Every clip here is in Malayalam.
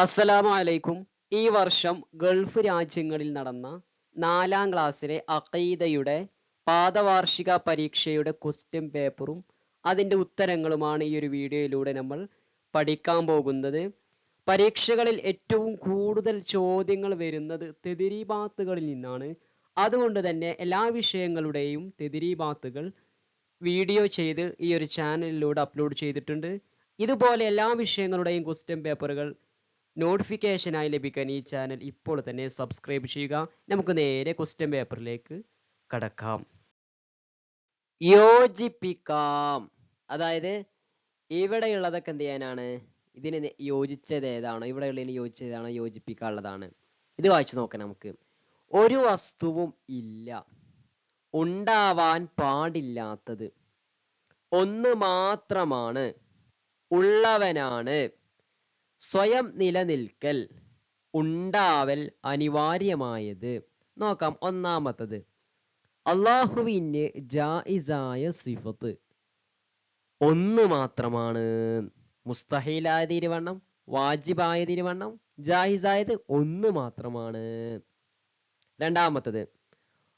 അസ്സലാമു അലൈക്കും ഈ വർഷം ഗൾഫ് രാജ്യങ്ങളിൽ നടന്ന നാലാം ക്ലാസ്സിലെ അഖീദയുടെ പാദവാർഷിക പരീക്ഷയുടെ ക്വസ്റ്റ്യൻ പേപ്പറും അതിന്റെ ഉത്തരങ്ങളുമാണ് ഈ ഒരു വീഡിയോയിലൂടെ നമ്മൾ പഠിക്കാൻ പോകുന്നത്. പരീക്ഷകളിൽ ഏറ്റവും കൂടുതൽ ചോദ്യങ്ങൾ വരുന്നത് തെതിരീബാത്തുകളിൽ നിന്നാണ്. അതുകൊണ്ട് തന്നെ എല്ലാ വിഷയങ്ങളുടെയും തെതിരീബാത്തുകൾ വീഡിയോ ചെയ്ത് ഈ ഒരു ചാനലിലൂടെ അപ്ലോഡ് ചെയ്തിട്ടുണ്ട്. ഇതുപോലെ എല്ലാ വിഷയങ്ങളുടെയും ക്വസ്റ്റ്യൻ പേപ്പറുകൾ നോട്ടിഫിക്കേഷനായി ലഭിക്കാൻ ഈ ചാനൽ ഇപ്പോൾ തന്നെ സബ്സ്ക്രൈബ് ചെയ്യുക. നമുക്ക് നേരെ ക്വസ്റ്റ്യൻ പേപ്പറിലേക്ക് കടക്കാം. യോജിപ്പിക്കാം. അതായത് ഇവിടെയുള്ളതൊക്കെ എന്ത് ചെയ്യാനാണ്? ഇതിന് യോജിച്ചത് ഏതാണോ? ഇവിടെയുള്ളതിന് യോജിച്ചതാണോ യോജിപ്പിക്കാനുള്ളതാണ്. ഇത് വായിച്ചു നോക്കാം നമുക്ക്. ഒരു വസ്തുവും ഇല്ല. ഉണ്ടാവാൻ പാടില്ലാത്തത്. ഒന്ന് മാത്രമാണ്. ഉള്ളവനാണ്. സ്വയം നിലനിൽക്കൽ ഉണ്ടാവൽ അനിവാര്യമായത്. നോക്കാം ഒന്നാമത്തത്. അള്ളാഹുവിന് ജായിസായ സിഫത്ത്. ഒന്ന് മാത്രമാണ്. മുസ്തഹീലായ തിരുവണ്ണം വാജിബായ തിരുവണ്ണം ജായിസായത് ഒന്ന് മാത്രമാണ്. രണ്ടാമത്തത്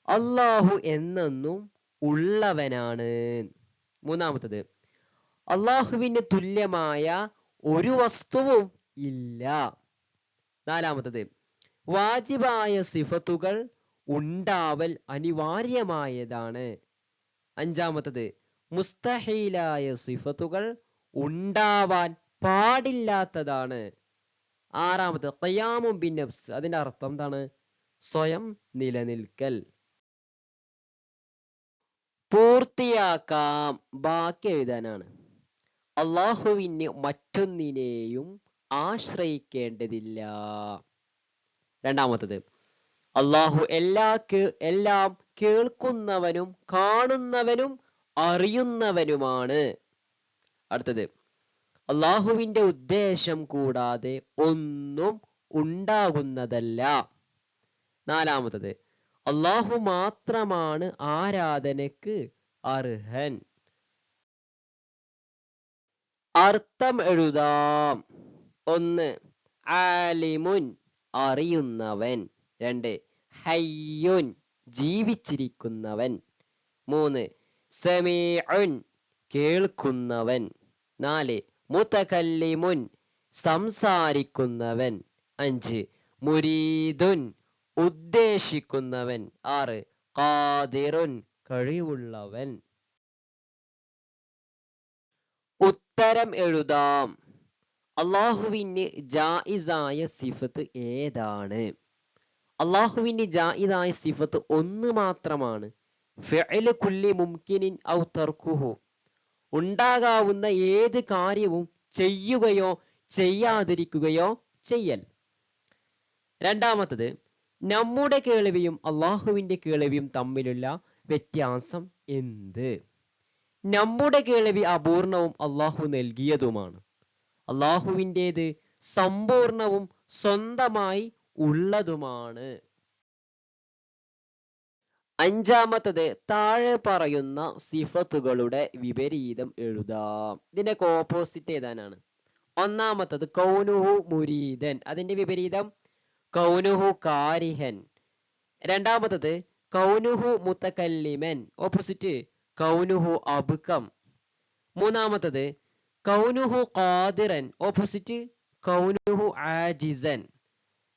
അള്ളാഹു എന്നെന്നും ഉള്ളവനാണ്. മൂന്നാമത്തത് അള്ളാഹുവിന് തുല്യമായ ഒരു വസ്തുവും ഇല്ല. നാലാമത്തത് വാജിബായ സിഫത്തുകൾ ഉണ്ടാവൽ അനിവാര്യമായതാണ്. അഞ്ചാമത്തത് മുസ്തഹീലായ സിഫത്തുകൾ ഉണ്ടാവാൻ പാടില്ലാത്തതാണ്. ആറാമത് ഖിയാമും ബിൻ നഫ്സ് അതിന്റെ അർത്ഥം എന്താണ്? സ്വയം നിലനിൽക്കൽ. പൂർത്തിയാക്കാം. ബാക്കി എഴുതാനാണ്. അള്ളാഹുവിന് മറ്റൊന്നിനെയും ആശ്രയിക്കേണ്ടതില്ല. രണ്ടാമത്തത് അള്ളാഹു എല്ലാ എല്ലാം കേൾക്കുന്നവനും കാണുന്നവനും അറിയുന്നവനുമാണ്. അടുത്തത് അള്ളാഹുവിന്റെ ഉദ്ദേശം കൂടാതെ ഒന്നും ഉണ്ടാകുന്നതല്ല. നാലാമത്തത് അള്ളാഹു മാത്രമാണ് ആരാധനക്ക് അർഹൻ. അർത്ഥം എഴുതാം ഒന്ന് ആലിമുൻ അറിയുന്നവൻ. രണ്ട് ഹയ്യുൻ ജീവിച്ചിരിക്കുന്നവൻ. മൂന്ന് സമീഉൻ കേൾക്കുന്നവൻ. നാല് മുതകല്ലിമുൻ സംസാരിക്കുന്നവൻ. അഞ്ച് മുരീദുൻ ഉദ്ദേശിക്കുന്നവൻ. ആറ് ഖാദിറുൻ കഴിവുള്ളവൻ. ഉത്തരം എഴുതാം. അള്ളാഹുവിന് ജായിസായ സിഫത്ത് ഏതാണ്? അള്ളാഹുവിന് ജായിസായ സിഫത്ത് ഒന്ന് മാത്രമാണ്. കുല്ലി മുംകിനിൻ ഔ ഉണ്ടാകാവുന്ന ഏത് കാര്യവും ചെയ്യുകയോ ചെയ്യാതിരിക്കുകയോ ചെയ്യൽ. രണ്ടാമത്തത് നമ്മുടെ കേൾവിയും അള്ളാഹുവിന്റെ കേൾവിയും തമ്മിലുള്ള വ്യത്യാസം എന്ത്? നമ്മുടെ കേൾവി അപൂർണവും അള്ളാഹു നൽകിയതുമാണ്. അള്ളാഹുവിന്റെത് സമ്പൂർണവും സ്വന്തമായി ഉള്ളതുമാണ്. അഞ്ചാമത്തത് താഴെ പറയുന്ന സിഫത്തുകളുടെ വിപരീതം എഴുതാം. ഇതിന്റെ ഓപ്പോസിറ്റ് ഏതാനാണ്? ഒന്നാമത്തത് കൗനുഹു മുരീദൻ. അതിന്റെ വിപരീതം കൗനുഹു കാരിഹൻ. രണ്ടാമത്തത് കൗനുഹു മുത്തക്കല്ലിമൻ. ഓപ്പോസിറ്റ് കൗനുഹു അബുക്കം മൂന്നാമത്തത് കൗനുഹു ഖാദിറൻ ഓപ്പോസിറ്റ് കൗനുഹു ആജിസൻ.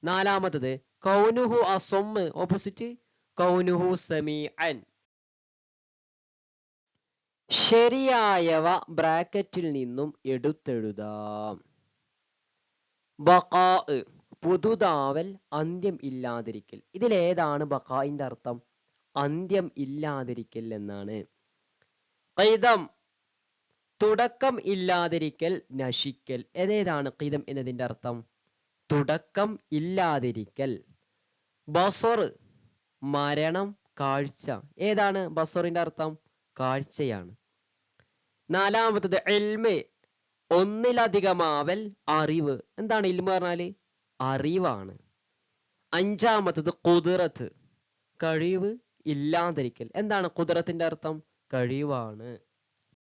നാലാമത്തത് കൗനുഹു അസൊമ്മ് ഓപ്പോസിറ്റ് കൗനുഹു സമീഅൻ. ശരിയായവ ബ്രാക്കറ്റിൽ നിന്നും എടുത്തെഴുതാം. ബഖാ പുതുതാവൽ അന്ത്യം ഇല്ലാതിരിക്കൽ. ഇതിലേതാണ് ബഖാഇന്റെ അർത്ഥം? അന്ത്യം ഇല്ലാതിരിക്കൽ എന്നാണ്. ഖൈദം. തുടക്കം ഇല്ലാതിരിക്കൽ നശിക്കൽ. ഏതേതാണ് ഖൈദം എന്നതിന്റെ അർത്ഥം? തുടക്കം ഇല്ലാതിരിക്കൽ. ബസർ മരണം കാഴ്ച. ഏതാണ് ബസറിന്റെ അർത്ഥം? കാഴ്ചയാണ്. നാലാമത്തത് എൽമെ ഒന്നിലധികമാവൽ അറിവ്. എന്താണ് ഇൽമ പറഞ്ഞാൽ? അറിവാണ്. അഞ്ചാമത്തത് കുതിറത്ത് കഴിവ് ഇല്ലാതിരിക്കൽ. എന്താണ് കുതിറത്തിന്റെ അർത്ഥം? കഴിവാണ്.